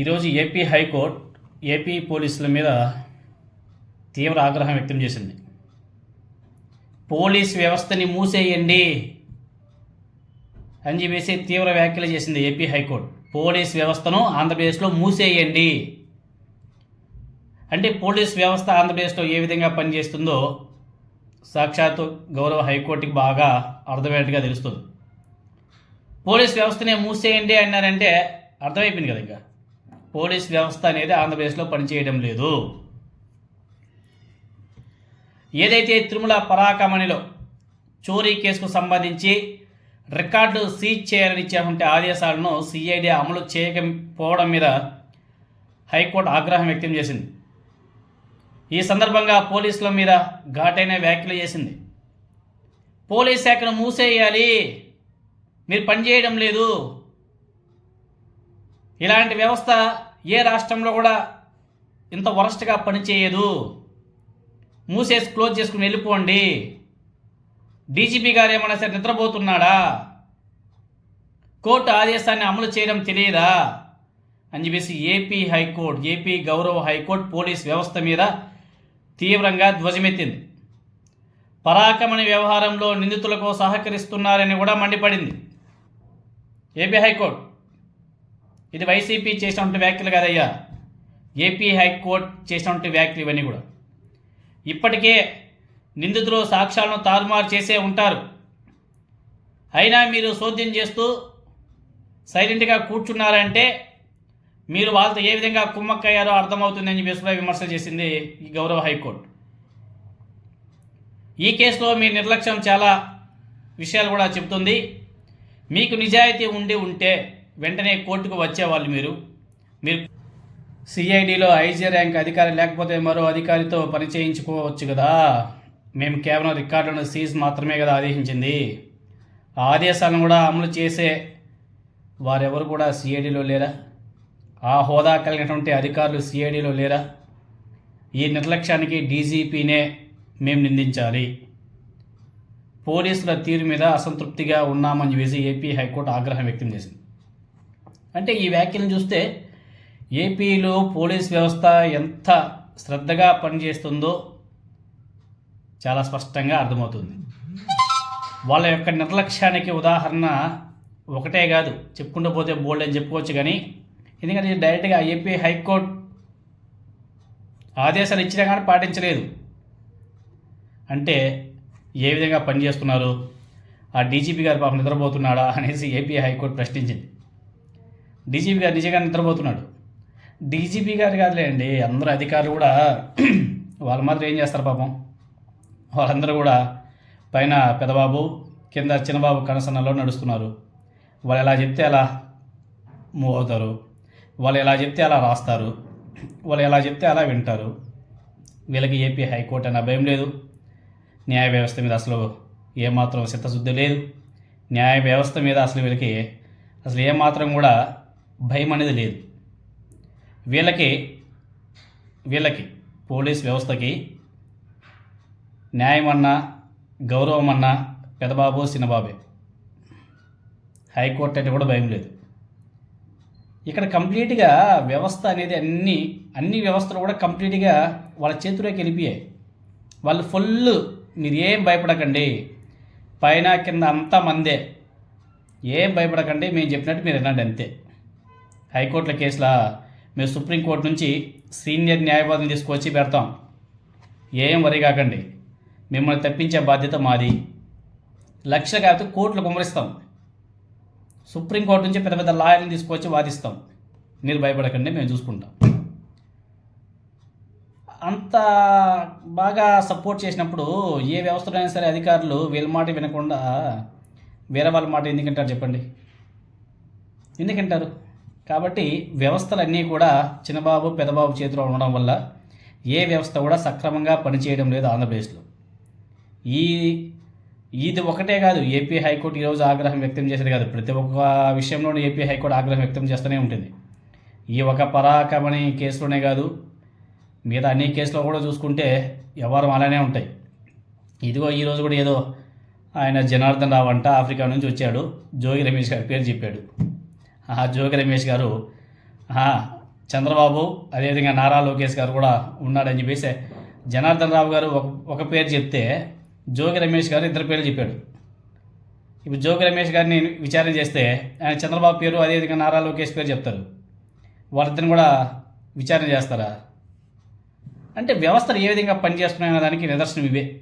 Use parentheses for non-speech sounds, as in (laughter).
ఈరోజు AP high court AP పోలీసుల మీద తీవ్ర ఆగ్రహం వ్యక్తం చేసింది. పోలీస్ వ్యవస్థని మూసేయండి అని చెప్పేసి తీవ్ర వ్యాఖ్యలు చేసింది ఏపీ హైకోర్టు. పోలీస్ వ్యవస్థను ఆంధ్రప్రదేశ్లో మూసేయండి. అంటే పోలీస్ వ్యవస్థ ఆంధ్రప్రదేశ్లో ఏ విధంగా పనిచేస్తుందో సాక్షాత్తు గౌరవ హైకోర్టుకి బాగా అర్థమయ్యేట్టుగా తెలుస్తుంది. పోలీస్ వ్యవస్థనే మూసేయండి అన్నారంటే అర్థమైపోయింది కదా ఇంకా. పోలీస్ వ్యవస్థ అనేది ఆంధ్రప్రదేశ్లో పనిచేయడం లేదు. ఏదైతే తిరుమల పరాకమణిలో చోరీ కేసుకు సంబంధించి రికార్డు సీజ్ చేయాలని ఇచ్చినటువంటి ఆదేశాలను సిఐడి అమలు చేయకపోవడం మీద హైకోర్టు ఆగ్రహం వ్యక్తం చేసింది. ఈ సందర్భంగా పోలీసుల మీద ఘాటైన వ్యాఖ్యలు చేసింది. పోలీస్ శాఖను మూసేయాలి. మీరు పనిచేయడం లేదు. ఇలాంటి వ్యవస్థ ఏ రాష్ట్రంలో కూడా ఇంత వరస్ట్గా పనిచేయదు? మూసేసి క్లోజ్ చేసుకుని వెళ్ళిపోండి. డీజీపీ గారు ఏమన్నా సరే నిద్రపోతున్నాడా? కోర్టు ఆదేశాన్ని అమలు చేయడం తెలియదా? అని చెప్పేసి ఏపీ హైకోర్టు ఏపీ గౌరవ హైకోర్టు పోలీస్ వ్యవస్థ మీద తీవ్రంగా ధ్వజమెత్తింది. పరాకమణి వ్యవహారంలో నిందితులకు సహకరిస్తున్నారని కూడా మండిపడింది. AP high court. ఇది వైసీపీ చేసినటువంటి వ్యాఖ్యలు కాదయ్యా. ఏపీ హైకోర్టు చేసినటువంటి వ్యాఖ్యలు ఇవన్నీ కూడా. ఇప్పటికే నిందితులు సాక్ష్యాలను తారుమారు చేసే ఉంటారు. అయినా మీరు చోద్యం చేస్తూ సైలెంట్గా కూర్చున్నారంటే మీరు వాళ్ళతో ఏ విధంగా కుమ్మక్కయ్యారో అర్థమవుతుందని చెప్పేసి కూడా విమర్శ చేసింది ఈ గౌరవ హైకోర్టు. ఈ కేసులో మీ నిర్లక్ష్యం చాలా విషయాలు కూడా చెబుతుంది. మీకు నిజాయితీ ఉండి ఉంటే వెంటనే కోర్టుకు వచ్చేవాళ్ళు మీరు. మీరు సిఐడిలో ఐజీ ర్యాంక్ అధికారి లేకపోతే మరో అధికారితో పని చేయించుకోవచ్చు కదా. మేము కేవలం రికార్డులను సీజ్ మాత్రమే కదా ఆదేశించింది. ఆ ఆదేశాలను కూడా అమలు చేసే వారెవరు కూడా సిఐడిలో లేరా? ఆ హోదా కలిగినటువంటి అధికారులు సిఐడిలో లేరా? ఈ నిర్లక్ష్యానికి డీజీపీనే మేము నిందించాలి. పోలీసుల తీరు మీద అసంతృప్తిగా ఉన్నామని చెప్పేసి ఏపీ హైకోర్టు ఆగ్రహం వ్యక్తం చేసింది. అంటే ఈ వ్యాఖ్యను చూస్తే ఏపీలో పోలీస్ వ్యవస్థ ఎంత శ్రద్ధగా పనిచేస్తుందో చాలా స్పష్టంగా అర్థమవుతుంది. వాళ్ళ యొక్క నిర్లక్ష్యానికి ఉదాహరణ ఒకటే కాదు. చెప్పుకుంటూ పోతే బోల్డ్ అని చెప్పుకోవచ్చు కానీ ఎందుకంటే డైరెక్ట్గా ఏపీ హైకోర్టు ఆదేశాలు ఇచ్చినా కానీ పాటించలేదు. అంటే ఏ విధంగా పనిచేస్తున్నారు? ఆ డీజీపీ గారు పాపం నిద్రపోతున్నాడా? అనేసి ఏపీ హైకోర్టు ప్రశ్నించింది. డీజీపీ గారు నిజంగా నిద్రపోతున్నాడు. డీజీపీ గారు కాదులేండి అందరూ అధికారులు కూడా (clears throat) వాళ్ళు మాత్రం ఏం చేస్తారు పాపం? వాళ్ళందరూ కూడా పైన పెదబాబు కింద చిన్నబాబు కనసన్నలో నడుస్తున్నారు. వాళ్ళు ఎలా చెప్తే అలా మూవ్ అవుతారు. వాళ్ళు ఎలా చెప్తే అలా రాస్తారు. వాళ్ళు ఎలా చెప్తే అలా వింటారు. వీళ్ళకి ఏపీ హైకోర్టు అనే భయం లేదు. న్యాయ వ్యవస్థ మీద అసలు ఏమాత్రం చిత్తశుద్ధి లేదు. న్యాయ వ్యవస్థ మీద అసలు వీళ్ళకి అసలు ఏమాత్రం కూడా భయం అనేది లేదు. వీళ్ళకి వీళ్ళకి పోలీస్ వ్యవస్థకి న్యాయమన్నా గౌరవమన్నా గౌరవం అన్నా పెదబాబు చిన్నబాబే. హైకోర్టు అంటే కూడా భయం లేదు. ఇక్కడ కంప్లీట్గా వ్యవస్థ అనేది అన్ని అన్ని వ్యవస్థలు కూడా కంప్లీట్గా వాళ్ళ చేతిలోకి వెళ్ళిపోయాయి. వాళ్ళు ఫుల్ మీరు ఏం భయపడకండి. పైన కింద అంతా మందే. ఏం భయపడకండి మేము చెప్పినట్టు మీరు వినండి అంతే. హైకోర్టుల కేసులా మేము సుప్రీంకోర్టు నుంచి సీనియర్ న్యాయవాదిని తీసుకొచ్చి పెడతాం. ఏం వరి కాకండి. మిమ్మల్ని తప్పించే బాధ్యత మాది. లక్ష కాదు కోర్టులు కుమరిస్తాం సుప్రీంకోర్టు నుంచి పెద్ద పెద్ద లాయర్ని తీసుకొచ్చి వాదిస్తాం. మీరు భయపడకండి మేము చూసుకుంటాం. అంత బాగా సపోర్ట్ చేసినప్పుడు ఏ వ్యవస్థలో అయినా సరే అధికారులు వీళ్ళ మాట వినకుండా వేరే వాళ్ళ మాట ఎందుకంటారు చెప్పండి? ఎందుకంటారు? కాబట్టి వ్యవస్థలన్నీ కూడా చిన్నబాబు పెదబాబు చేతిలో ఉండడం వల్ల ఏ వ్యవస్థ కూడా సక్రమంగా పనిచేయడం లేదు ఆంధ్రప్రదేశ్లో. ఈ ఇది ఒకటే కాదు ఏపీ హైకోర్టు ఈరోజు ఆగ్రహం వ్యక్తం చేసేది కాదు. ప్రతి ఒక్క విషయంలోనూ ఏపీ హైకోర్టు ఆగ్రహం వ్యక్తం చేస్తూనే ఉంటుంది. ఈ ఒక పరాకమని కేసులోనే కాదు మిగతా అన్ని కేసులో కూడా చూసుకుంటే వ్యవహారం అలానే ఉంటాయి. ఇదిగో ఈరోజు కూడా ఏదో ఆయన జనార్దన్ రావు అంట ఆఫ్రికా నుంచి వచ్చాడు జోగి రమేష్ గారి పేరు చెప్పాడు. జోగి రమేష్ గారు చంద్రబాబు అదేవిధంగా నారా లోకేష్ గారు కూడా ఉన్నాడని చెప్పేసి జనార్దన్ రావు గారు ఒక ఒక పేరు చెప్తే జోగి రమేష్ గారు ఇద్దరు పేర్లు చెప్పాడు. ఇప్పుడు జోగి రమేష్ గారిని విచారణ చేస్తే ఆయన చంద్రబాబు పేరు అదేవిధంగా నారా లోకేష్ పేరు చెప్తారు. వాళ్ళిద్దరిని కూడా విచారణ చేస్తారా? అంటే వ్యవస్థలు ఏ విధంగా పనిచేస్తున్నాయనే దానికి నిదర్శనం ఇవే.